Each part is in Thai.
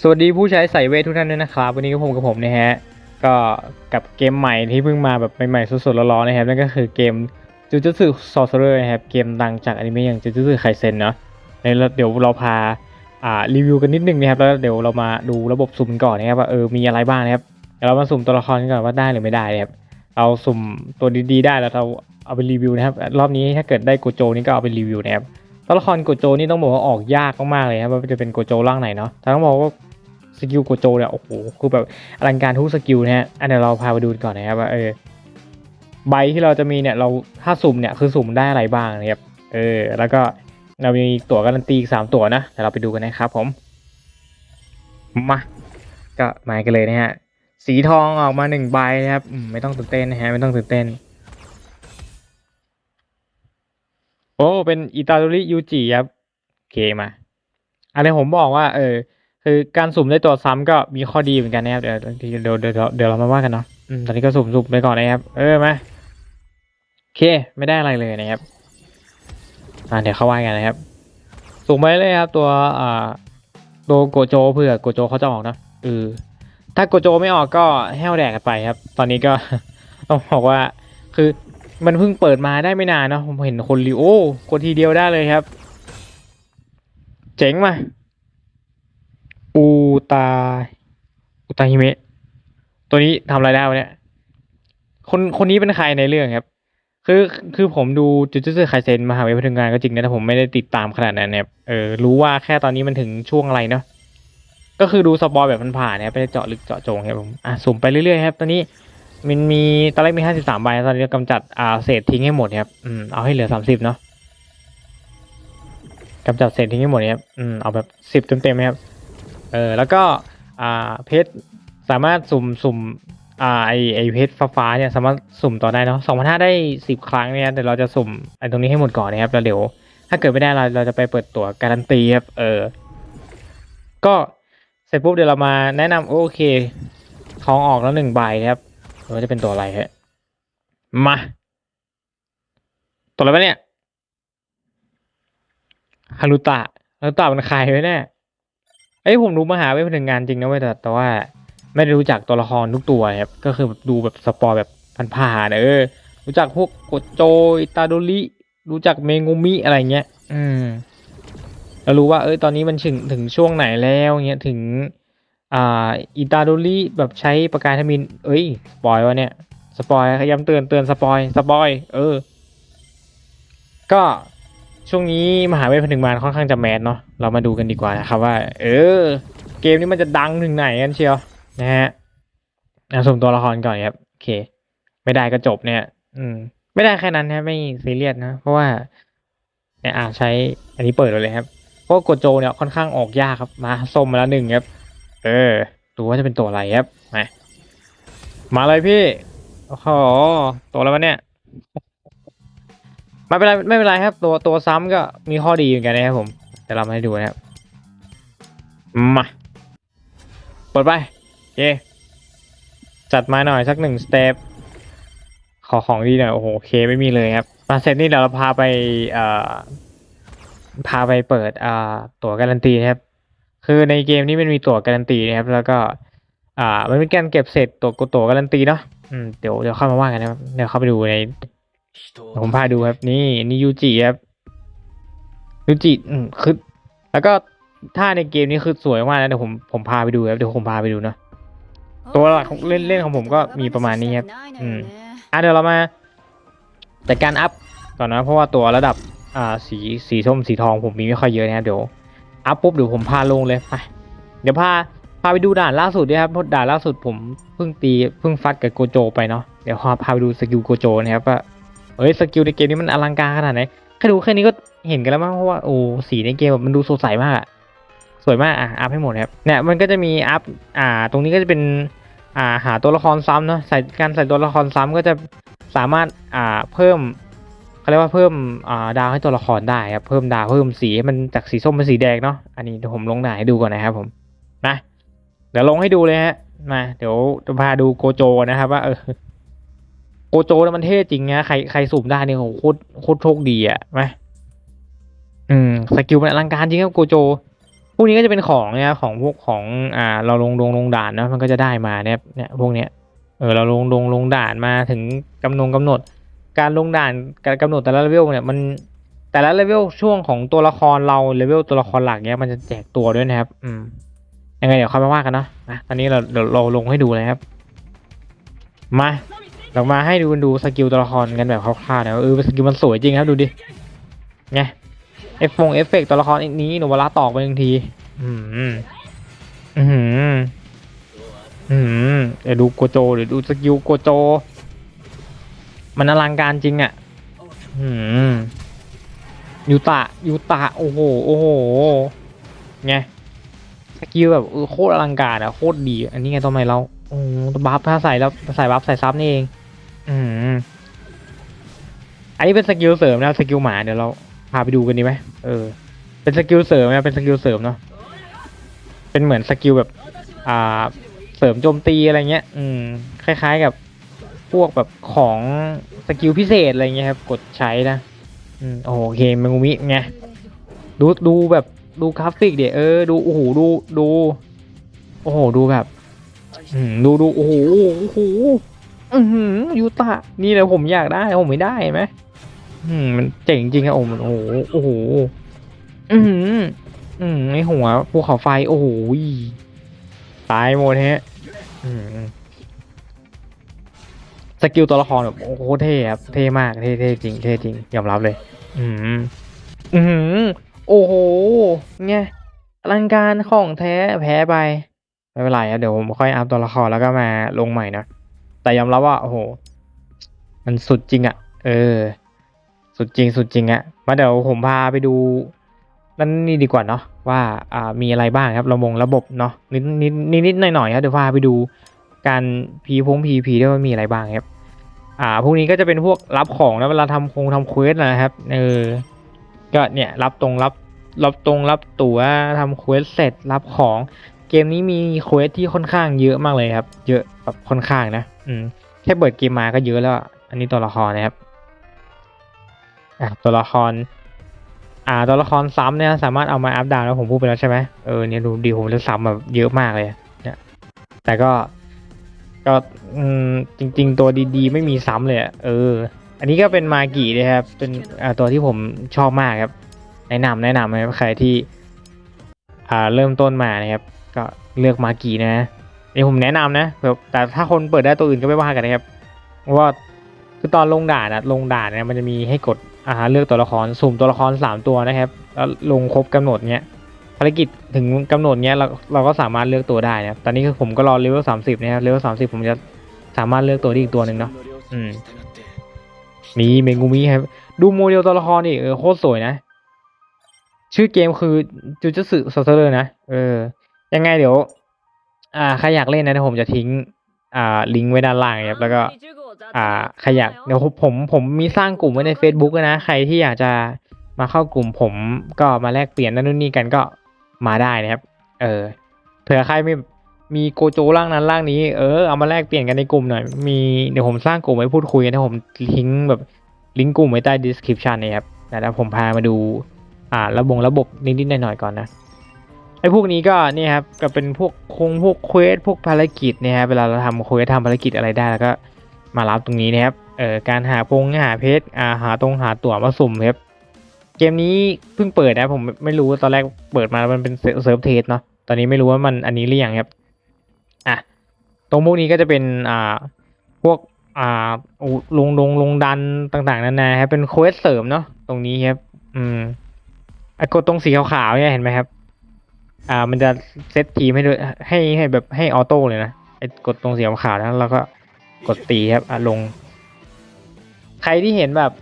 สวัสดีผู้ใช้สายเวททุกท่านด้วยนะครับ วันนี้ก็ผมกับผมนะฮะ ก็กับเกมใหม่ที่เพิ่งมาแบบใหม่ๆสดๆร้อนๆนะครับนั่นก็คือเกมจูจูสึซอร์เซอร์นะครับเกมดังจากอนิเมะอย่างจูจูสึไคเซนเนาะเดี๋ยวเราพาอ่ารีวิวกันนิดนึงนะครับแล้วเดี๋ยวเรามาดูระบบสุ่มก่อนนะครับว่าเออมีอะไรบ้างนะครับเดี๋ยวเรามาสุ่มตัวละครกันก่อนว่าได้หรือไม่ได้นะครับเราสุ่มตัวดีๆ ได้แล้วเราเอาไปรีวิวนะครับรอบนี้ถ้าเกิดได้โกโจนี่ก็เอาไปรีวิวนะครับตัวละครโกโจนี่ต้องบอกว่าออกยากมากๆเลยครับว่าจะเป็นโกโจร่างไหนเนาะแต่ต้องบอกว่า สกิลโกโจเนี่ยโอ้โหคือแบบอลังการทุกสกิลนะฮะอันเดี๋ยวเราพาไปดูก่อนนะครับว่าเออใบที่เราจะมีเนี่ยเราถ้าสุ่มเนี่ยคือสุ่มได้อะไรบ้างนะครับเออแล้วก็เรามีตั๋วการันตีอีกสามตั๋วนะเดี๋ยวเราไปดูกันนะครับผมมาก็มากันเลยนะฮะสีทองออกมาหนึ่งใบนะครับไม่ต้องตื่นเต้นนะฮะไม่ต้องตื่นเต้น โอ้เป็นอิตาลียูจิครับโอเคมาอันนี้ผมบอกว่า เออ คือการสุ่มได้ตัวซ้ำก็มีข้อดีเหมือนกันนะครับเดี๋ยวเดี๋ยวเดี๋ยวเดี๋ยวเรามาว่ากันเนาะอืมตอนนี้ก็สุ่มสุ่มไปก่อนนะครับ เออมาโอเค ไม่ได้อะไรเลยนะครับอ่าเดี๋ยวเข้าว่ากันนะครับ สุ่มไปเลยครับ ตัวอ่าตัวโกโจเผื่อโกโจเขาจะออกเนะเออถ้าโกโจไม่ออกก็แห้วแดกกันไปครับ ตอนนี้ก็ต้องบอกว่า คือมันเพิ่งเปิดมาได้ไม่นานเนาะผมเห็นคนรีโอ้กดทีเดียวได้เลยครับ เจ๋งมา ตาอูตาฮิเมะ ตัวนี้ทำอะไรได้วะเนี่ย คนคนนี้เป็นใครในเรื่องครับ คือคือผมดูจุดจุดไคเซนมหาวิทยาลัยพลังานก็จริงนะแต่ผมไม่ได้ติดตามขนาดนั้นเนี่ยเออรู้ว่าแค่ตอนนี้มันถึงช่วงอะไรเนาะก็คือดูสปอยแบบผ่านๆเนี่ยไม่ได้เจาะลึกเจาะจงครับผมอะสุ่มไปเรื่อยๆครับ ตอนนี้มันมีตอนแรกมีห้าสิบสามใบตอนนี้กำจัดอ่าเศษทิ้งให้หมดครับอืมเอาให้เหลือสามสิบเนาะกำจัดเศษทิ้งให้หมดครับอืมเอาแบบสิบเต็มๆครับ เออแล้วก็อ่าเพชรสามารถสุ่มสุ่มอ่าไอไอเพชรฟ้าๆเนี่ยสามารถสุ่มต่อได้เนาะสองพันห้าได้สิบครั้งเนี่ยเดี๋ยวเราจะสุ่มไอตรงนี้ให้หมดก่อนนะครับแล้วเดี๋ยว ถ้าเกิดไม่ได้เราเราจะไปเปิดตัวการันตีครับเออ ก็เสร็จปุ๊บเดี๋ยวเรามาแนะนำโอเคทองออกแล้วหนึ่งใบนะครับหรือว่าจะเป็นตัวอะไรฮะมาตัวอะไรวะเนี่ยฮารุตะฮารุตะมันใครไว้แน่ เอ้ยผมรู้มหาเว้ยพนักงานจริงนะเว้ยแต่แต่ว่า ไม่ได้รู้จักตัวละครทุกตัวครับก็คือแบบดูแบบสปอร์แบบผ่านๆเออ รู้จักพวกโกโจอิตาโดริรู้จักเมงุมิอะไรเงี้ย อืมแล้วรู้ว่าเอ้ยตอนนี้มันถึงถึงช่วงไหนแล้วเงี้ยถึง อ่าอิตาโดริแบบใช้ประกายทมิน เอ้ยสปอยวะเนี่ยสปอยย้ำเตือนเตือนสปอยสปอย เออ ก็ ช่วงนี้มหาเวทผนึกมารค่อนข้างจะแมสเนาะเรามาดูกันดีกว่านะครับว่า เออ เกมนี้มันจะดังถึงไหนกันเชียวนะฮะอะส่งตัวละครก่อนครับโอเค ไม่ได้ก็จบเนี่ย อืม ไม่ได้แค่นั้นนะไม่ซีเรียสนะเพราะว่าเนี่ยอ่าใช้อันนี้เปิดเลยครับเพราะว่าโกโจเนี่ยค่อนข้างออกยากครับมาส้มมาแล้วหนึ่งครับ เออ ดูว่าจะเป็นตัวอะไรครับมามาเลยพี่โอ้โหตัวอะไรวะเนี่ย ไม่เป็นไรไม่เป็นไรครับ ตัวตัวซ้ำก็มีข้อดีเหมือนกันนะครับผมเดี๋ยวเรามาให้ดูนะครับมาเปิดไปโอเคจัดมาหน่อยสักหนึ่งสเต็ปขอของดีหน่อยโอ้โหโอเคไม่มีเลยครับมาเสร็จนี่เดี๋ยวเราพาไปเอ่อพาไปเปิดอ่าตั๋วการันตีนะครับ คือในเกมนี้มันมีตั๋วการันตีนะครับ แล้วก็ อ่า มันเป็นการเก็บเศษตั๋วตั๋วการันตีเนาะอืมเดี๋ยวเดี๋ยวเข้ามาว่ากันนะครับเดี๋ยวเข้าไปดูใน ผมพาดูครับ นี่นี่ยูจิครับยูจิอืมคือแล้วก็ถ้าในเกมนี้คือสวยมากนะเดี๋ยวผมผมพาไปดูครับเดี๋ยวผมพาไปดูเนาะตัวหลักของเล่นเล่นของผมก็มีประมาณนี้ครับ อืมอะเดี๋ยวเรามาจัดการอัพก่อนนะเพราะว่าตัวระดับอ่าสีสีส้มสีทองผมมีไม่ค่อยเยอะนะครับเดี๋ยวอัพปุ๊บเดี๋ยวผมพาลงเลยไปเดี๋ยวพาพาไปดูด่านล่าสุดด้วยครับเพราะด่านล่าสุดผมเพิ่งตีเพิ่งฟัดกับโกโจไปเนาะเดี๋ยวพาพาไปดูสกิลโกโจนะครับว่า เอ้ยสกิลในเกมนี้มันอลังการขนาดไหนแค่ดูแค่นี้ก็เห็นกันแล้วมั้งเพราะว่าโอ้สีในเกมแบบมันดูสดใสมากอะสวยมากอะอัพให้หมดครับเนี่ยมันก็จะมีอัพอ่า ตรงนี้ก็จะเป็นอ่าหาตัวละครซ้ำเนาะใส่การใส่ตัวละครซ้ำก็จะสามารถอ่าเพิ่มเขาเรียกว่าเพิ่มอ่าดาวให้ตัวละครได้ครับเพิ่มดาวเพิ่มสีให้มันจากสีส้มเป็นสีแดงเนาะอันนี้เดี๋ยวผมลงหน้าให้ดูก่อนนะครับผมนะเดี๋ยวลงให้ดูเลยฮะมาเดี๋ยวจะพาดูโกโจนะครับว่าเออ โกโจเนี่ยมันเท่จริงนะใครใครสุ่มได้เนี่ยโหโคตรโคตรโชคดีอะไหมอืมสกิลมันอลังการจริงครับโกโจพวกนี้ก็จะเป็นของเนี่ยของพวกของอ่า เราลงลงลงด่านนะมันก็จะได้มาเนี่ยเนี่ยพวกเนี้ยเออเราลงลงลงด่านมาถึงกำหนงกำหนด การลงด่านการกำหนดแต่ละเลเวลเนี่ยมันแต่ละเลเวลช่วงของตัวละครเราเลเวลตัวละครหลักเนี่ยมันจะแจกตัวด้วยนะครับ อืมยังไงเดี๋ยวค่อยมาว่ากันเนาะนะตอนนี้เราเดี๋ยวเราลงให้ดูเลยครับ มา เรามาให้ดูกันดูสกิลตัวละครกันแบบคร่าวๆนะเออสกิลมันสวยจริงครับดูดิไงเอฟฟงเอฟเฟกต์ตัวละครอีกนี้หนูเวลาตอกไปหนึ่งที อืมอืมอืมเดี๋ยวดูโกโจเดี๋ยวดูสกิลโกโจ มันอลังการจริงอะ อืมยูตะยูตะโอ้โหโอ้โหไงสกิลแบบโคตรอลังการอะโคตรดี อันนี้ไงทำไมเราโอ้บัฟถ้าใส่แล้วใส่บัฟใส่ซับนี่เอง อืมอันนี้เป็นสกิลเสริมนะสกิลหมาเดี๋ยวเราพาไปดูกันดีไหมเออ เป็นสกิลเสริมนะเป็นสกิลเสริมเนาะเป็นเหมือนสกิลแบบ อ่า เสริมโจมตีอะไรเงี้ย อืม คล้ายๆกับพวกแบบของสกิลพิเศษอะไรเงี้ยครับ กดใช้นะอืมโอเคเมงูมิไงดูดูแบบดูกราฟิกเดี๋ยเออดูโอ้โหดูดู โอ้โหดูแบบ อืมดูดูโอ้โหโอ้โห อือหือยูตะนี่แหละผมอยากได้ผมไม่ได้ไหมอืมมันเจ๋งจริงอะโอ้โหโอ้โหอือหืออืมไอหัวภูเขาไฟโอ้โหตายหมดฮะอืมสกิลตัวละครแบบโอ้โหเท่ครับเท่มากเท่เท่จริงเท่จริงยอมรับเลย อืมอืมโอ้โหไงอลังการของแท้แพ้ไปไม่เป็นไรครับเดี๋ยวผมค่อยอัพตัวละครแล้วก็มาลงใหม่นะ แต่ยอมรับว่าโอ้โห มันสุดจริงอะ่ะ เออ สุดจริงสุดจริงอะ่ะมาเดี๋ยวผมพาไปดูนั่นนี่ดีกว่าเนาะว่าอ่ามีอะไรบ้างครับระบบระบบเนาะนิดนิดนิดนิดหน่อยหน่อยครับเดี๋ยวพาไปดูการพีพงพีพีด้วยว่ามีอะไรบ้างครับอ่าพวกนี้ก็จะเป็นพวกรับของนะเวลาทำคงทำเควสนะครับเออก็เนี่ยรับตรงรับรับตรงรับตั๋วทำเควสเสร็จรับของ กมนี้มีเควสที่ค่อนข้างเยอะมากเลยครับ เยอะแบบค่อนข้างนะ อืมแค่เปิดเกมมาก็เยอะแล้ว อันนี้ตัวละครนะครับอะตัวละคร อ่า ตัวละครซ้ำเนี่ยสามารถเอามาอัพดาวแล้วผมพูดไปแล้วใช่ไหมเออเนี่ยดูดีผมจะซ้ำแบบเยอะมากเลยเนี่ยแต่ก็ก็อืมจริง ๆ ตัวดีๆ ไม่มีซ้ำเลยอะเออ อันนี้ก็เป็นมากินะครับ เป็นอ่าตัวที่ผมชอบมากครับ แนะนำแนะนำนะครับใครที่ อ่าเริ่มต้นมานะครับ ก็เลือกมากีนะนี่ผมแนะนำนะแบบแต่ถ้าคนเปิดได้ตัวอื่นก็ไม่ว่ากันนะครับเพราะว่าคือตอนลงด่านอะลงด่านเนี่ยมันจะมีให้กดอ่าเลือกตัวละครสุ่มตัวละครสามตัวนะครับแล้วลงครบกำหนดเนี้ยภารกิจถึงกำหนดเนี้ยเราเราก็สามารถเลือกตัวได้นะครับตอนนี้คือผมก็รอเลเวลสามสิบนะครับเลเวลสามสิบผมจะสามารถเลือกตัวได้อีกตัวหนึ่งเนาะอืมมีเมงูมิครับดูโมเดลตัวละครนี่เออโคตรสวยนะ ชื่อเกมคือจูจูสึโซเซอร์นะ เออ ยังไงเดี๋ยว อ่าใครอยากเล่นนะเดี๋ยวผมจะทิ้ง อ่าลิงก์ไว้ด้านล่างครับแล้วก็ อ่าใครอยากเดี๋ยวผมผมมีสร้างกลุ่มไว้ใน Facebook ด้วยนะ ใครที่อยากจะมาเข้ากลุ่มผมก็มาแลกเปลี่ยนนั่นนู่นนี่กันก็มาได้นะครับ เออเผื่อใครมีมีโกโจร่างนั้นร่างนี้เออเอามาแลกเปลี่ยนกันในกลุ่มหน่อยมีเดี๋ยวผมสร้างกลุ่มไว้พูดคุยกันนะผมทิ้งแบบลิงก์กลุ่มไว้ใต้ description นะครับแต่แล้วผมพามาดู อ่าระบบระบบนิดๆหน่อยๆก่อนนะ ไอ้พวกนี้ก็นี่ครับก็เป็นพวกคงพวกเควสพวกภารกิจเนี่ยครับเวลาเราทำเควสทำภารกิจอะไรได้แล้วก็มารับตรงนี้นะครับเอ่อการหาพงหาเพชรอ่าหาตรงหาตั๋วมาสุ่มครับเกมนี้เพิ่งเปิดนะผมไม่รู้ตอนแรกเปิดมามันเป็นเซิร์ฟเทสเนาะตอนนี้ไม่รู้ว่ามันอันนี้หรือยังครับอะตรงพวกนี้ก็จะเป็นอ่าพวกอ่าลงลงลงดันต่างๆนานาครับเป็นเควสเสริมเนาะตรงนี้ครับอืมไอ้กดตรงสีขาวๆเนี่ยเห็นไหมครับ อ่า มันจะเซตทีมให้ด้วยให้ให้แบบให้ออโต้เลยนะไอ้กดตรงสีขาวๆนแล้วก็กดตีครับอะลง ใครที่เห็นแบบ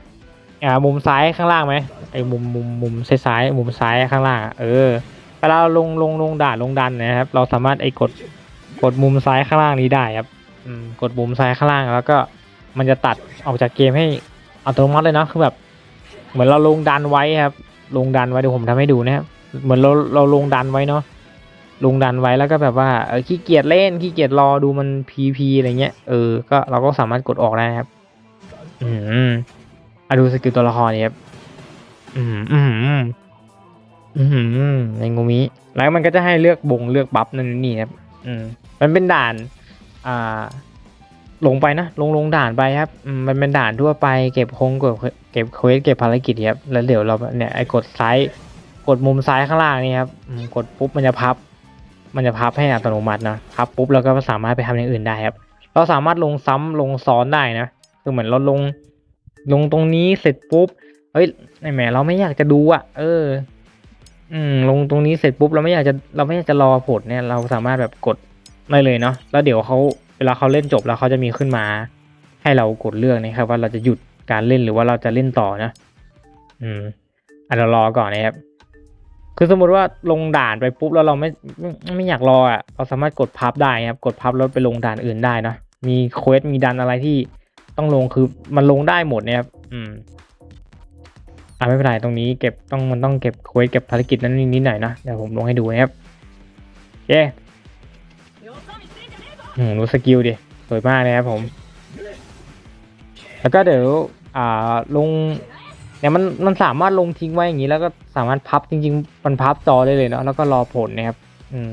อ่า มุมซ้ายข้างล่างไหมไอ้มุมมุมมุมซ้ายมุมซ้ายข้างล่าง เออเวลาเราลงลงลงด่านลงดันนะครับ เราสามารถไอ้กดกดมุมซ้ายข้างล่างนี้ได้ครับอืมกดมุมซ้ายข้างล่างแล้วก็มันจะตัดออกจากเกมให้อัตโนมัติเลยนะคือแบบ เหมือนเราลงดันไว้ครับ ลงดันไว้เดี๋ยวผมทำให้ดูนะครับ เหมือนเราเราลงดันไว้เนาะลงดันไว้แล้วก็แบบว่าเออขี้เกียจเล่นขี้เกียจรอดูมันพีพีอะไรเงี้ยเออก็เราก็สามารถกดออกได้ครับ อืมอะดูสกิลตัวละครนี่ครับอืมอืมอืมอือหือในงูมิแล้วมันก็จะให้เลือกบงเลือกบัฟนั่นนี่ครับ อืม มันเป็นด่าน อ่า ลงไปนะลงลงด่านไปครับอืมมันเป็นด่านทั่วไปเก็บคงเก็บเก็บเควสเก็บภารกิจครับแล้วเดี๋ยวเราเนี่ยไอ้กดไซ้าย กดมุมซ้ายข้างล่างนี่ครับกดปุ๊บมันจะพับ มันจะพับให้อัตโนมัตินะพับปุ๊บเราก็สามารถไปทำอย่างอื่นได้ครับ เราสามารถลงซ้ำลงซ้อนได้นะคือเหมือนเราลงลงตรงนี้เสร็จปุ๊บเฮ้ยแหมเราไม่อยากจะดูอะ เออ อืม ลงตรงนี้เสร็จปุ๊บเราไม่อยากจะเราไม่อยากจะรอผลเนี่ย เราสามารถแบบกดได้เลยเนาะแล้วเดี๋ยวเขาเวลาเขาเล่นจบแล้วเขาจะมีขึ้นมา ให้เรากดเลือกนะครับ ว่าเราจะหยุดการเล่นหรือว่าเราจะเล่นต่อนะ อืมอะเรารอก่อนนะครับ คือสมมติว่าลงด่านไปปุ๊บแล้วเราไม่ไม่ไม่อยากรออะเราสามารถกดพับได้ครับ กดพับแล้วไปลงด่านอื่นได้นะมีเควสมีดันอะไรที่ต้องลงคือมันลงได้หมดเนี่ยครับอืมอ่าไม่เป็นไรตรงนี้เก็บต้องมันต้องเก็บเควสเก็บภารกิจนั้นนิดหน่อยนะเดี๋ยวผมลงให้ดูนะครับเย้อืมดูสกิลดิสวยมากเลยครับผม แล้วก็เดี๋ยวอ่าลง เนี่ยมันมันสามารถลงทิ้งไว้อย่างนี้แล้วก็สามารถพับจริง ๆ มันพับจอได้เลยเนาะแล้วก็รอผลนะครับ อืม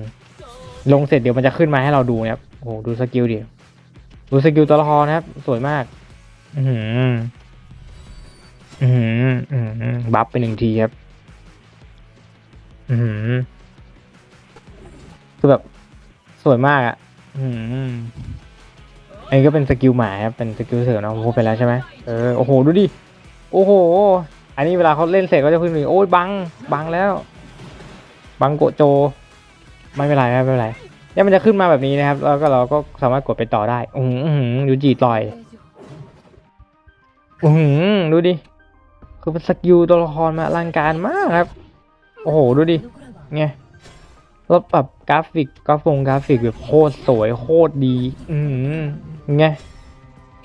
ลงเสร็จเดี๋ยวมันจะขึ้นมาให้เราดูนะครับโอ้ดูสกิลดิดูสกิลตัวละครนะครับ สวยมาก อืมอืมอืมบัฟไปหนึ่งทีครับ อืมคือแบบสวยมากอะ อืมอันนี้ก็เป็นสกิลหมาครับเป็นสกิลเสริมเนะผมพูดไปแล้วใช่ไหมเออโอ้โหดูดิ โอ้โห อันนี้เวลาเขาเล่นเสร็จก็จะขึ้นมาโอ้ยบัง บังแล้ว บังโกโจ ไม่เป็นไรไม่เป็นไรเนี่ยมันจะขึ้นมาแบบนี้นะครับ แล้วก็เราก็สามารถกดไปต่อได้ อือหือยูจิต่อย อือหือดูดิ คือเป็นสกิลตัวละครมาอลังการมากครับ โอ้โห ดูดิ ไงแล้วแบบกราฟิกกราฟงกราฟิกแบบโคตรสวยโคตรดี อืมไง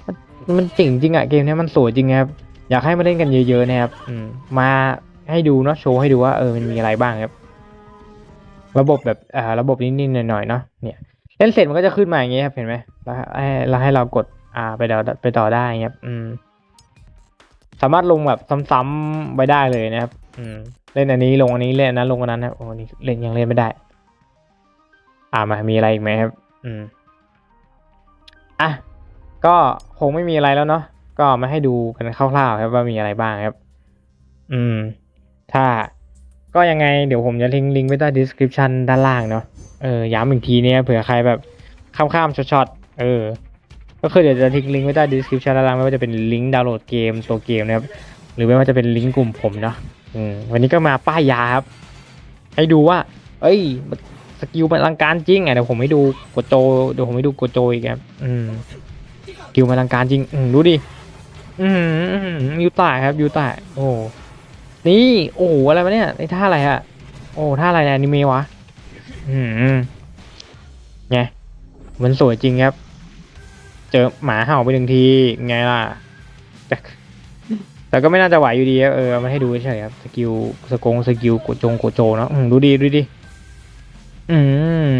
มันมันเจ๋งจริงอะเกมนี้มันสวยจริงครับ อยากให้มาเล่นกันเยอะๆนะครับอืมมาให้ดูเนาะโชว์ให้ดูว่าเออมันมีอะไรบ้างครับ ระบบแบบอ่าระบบนิดๆหน่อยๆเนาะเนี่ยเล่นเสร็จมันก็จะขึ้นมาอย่างเงี้ยครับเห็นไหมแล้วให้แล้วให้เรากดอ่าไปต่อไปต่อได้ครับอืม สามารถลงแบบซ้ำๆไปได้เลยนะครับ อืม เล่นอันนี้ลงอันนี้เล่นอันนั้นลงอันนั้นนะครับโอ้นี่เล่นยังเล่นไม่ได้ อ่ามามีอะไรอีกไหมครับ อืมอะก็คงไม่มีอะไรแล้วเนาะ ก็มาให้ดูกันคร่าวๆครับว่ามีอะไรบ้างครับ อืม ถ้าก็ยังไงเดี๋ยวผมจะทิ้งลิงก์ไว้ใต้ description ด้านล่างเนาะเออย้ำอีกทีเนี่ยเผื่อใครแบบข้ามๆช็อตๆเออ ก็คือเดี๋ยวจะทิ้งลิงก์ไว้ใต้ description ด้านล่างไม่ว่าจะเป็นลิงก์ดาวน์โหลดเกมตัวเกมนะครับหรือไม่ว่าจะเป็นลิงก์กลุ่มผมเนาะอืมวันนี้ก็มาป้ายยาครับ ให้ดูว่า เอ้ยสกิลมันอลังการจริงอะเดี๋ยวผมให้ดูโกโจเดี๋ยวผมให้ดูโกโจอีกครับอืมสกิลมันอลังการจริงอืมดูดิ อืมอยูตาครับยูตาโอ้นี่โอ้อะไรวะเนี่ยไอ้ท่าอะไรอะโอ้ท่าอะไรในอนิเมะวะอืมไงมันสวยจริงครับ เจอหมาเห่าไปหนึ่งทีไงล่ะแต่แต่ก็ไม่น่าจะไหวอยู่ดีเออมาให้ดูเฉยครับสกิลสกงสกิลโกจงโกโจเนาะดูดีดูดิอืม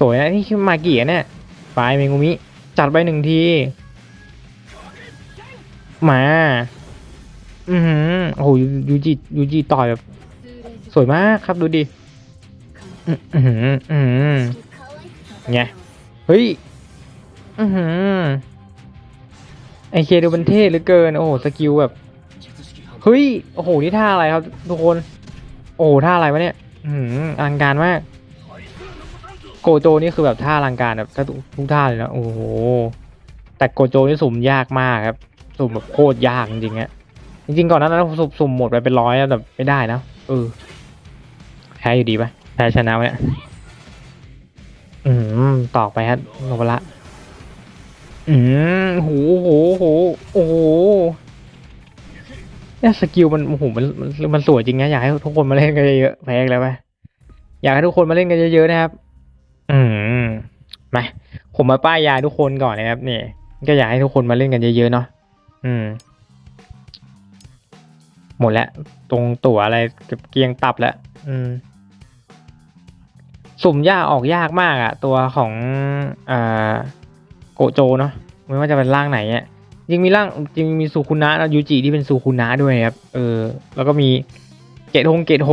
สวยนะนี่คือมากี่เนี่ยปลายเมงุมิจัดไปหนึ่งที มา อือหือโอ้โหยูยูจิยูจิต่อยแบบสวยมากครับดูดิอือหืออือหือไงเฮ้ย อือหือไอเคดูมันเท่เหลือเกิน โอ้โหสกิลแบบ เฮ้ย โอ้โห นี่ท่าอะไรครับ ทุกคน โอ้โหท่าอะไรวะเนี่ย อือหืออลังการมาก โกโจนี่คือแบบท่าอลังการแบบทุกทุกท่าเลยนะ โอ้โห แต่โกโจนี่สุ่มยากมากครับ สุ่มแบบโคตรยากจริงๆฮะจริงๆก่อนหนานั้นสุ่มสุ่มหมดไปเป็นร้อยแล้วแต่ไม่ได้นะเออแพ้อยู่ดีปะแพ้ชนะเนี่ยอืมต่อไปฮะโนบละอืมโหโหโหโอ้โหเนี่ยสกิลมันโอ้โหมันมันมันสวยจริงนะอยากให้ทุกคนมาเล่นกันเยอะๆแพ้แล้วไปอยากให้ทุกคนมาเล่นกันเยอะๆนะครับ อืมมาผมมาป้ายยาทุกคนก่อนนะครับนี่ก็อยากให้ทุกคนมาเล่นกันเยอะๆเนาะ อืม หมดแล้ว ตรงตั๋วอะไรเก็บเกียงตับแล้ว อืม สุ่มยากออกยากมากอะตัวของอ่าโกโจเนาะไม่ว่าจะเป็นร่างไหนเนี่ยจริงมีร่างจริงมีซูคุนะนะยูจิที่เป็นซูคุนะด้วยครับ เออ แล้วก็มีเกตโฮงเกตโฮ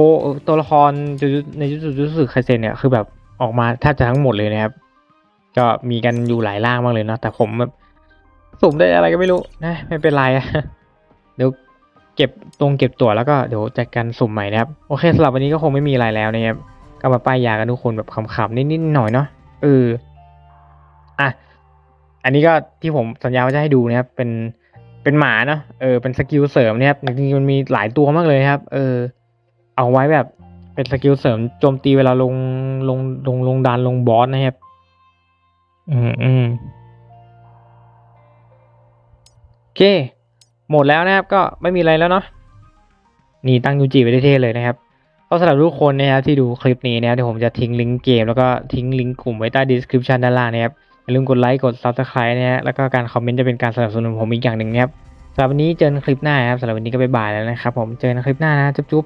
ตัวละครจูจูในจูจูจูสึไคเซนเนี่ยคือแบบออกมาแทบจะทั้งหมดเลยนะครับ ก็มีกันอยู่หลายร่างมากเลยเนาะแต่ผมแบบ สุ่มได้อะไรก็ไม่รู้นะไม่เป็นไรอะเดี๋ยวเก็บตรงเก็บตัวแล้วก็เดี๋ยวจัดการสุ่มใหม่นะครับโอเคสำหรับวันนี้ก็คงไม่มีอะไรแล้วนะครับก็มาป้ายยากันทุกคนแบบขำๆนิดๆหน่อยเนาะเอออะอันนี้ก็ที่ผมสัญญาว่าจะให้ดูนะครับเป็นเป็นหมาเนาะเออเป็นสกิลเสริมนะครับจริงๆมันมีหลายตัวมากเลยครับ เออ เอาไว้แบบเป็นสกิลเสริมโจมตีเวลาลงลงลงลงดันลงบอสนะครับ อืมอืมโอ เค หมดแล้วนะครับก็ไม่มีอะไรแล้วเนาะนี่ตั้งยูจิไว้ได้เท่เลยนะครับก็สำหรับทุกคนนะครับที่ดูคลิปนี้นะครับเดี๋ยวผมจะทิ้งลิงก์เกมแล้วก็ทิ้งลิงก์กลุ่มไว้ใต้ดีสคริปชันด้านล่างนะครับอย่าลืมกดไลค์กด subscribe นะฮะแล้วก็การคอมเมนต์จะเป็นการสนับสนุนผมอีกอย่างหนึ่งนะครับสำหรับวันนี้เจอกันคลิปหน้านะครับสำหรับวันนี้ก็บ๊ายบายแล้วนะครับผมเจอกันคลิปหน้านะจุ๊บ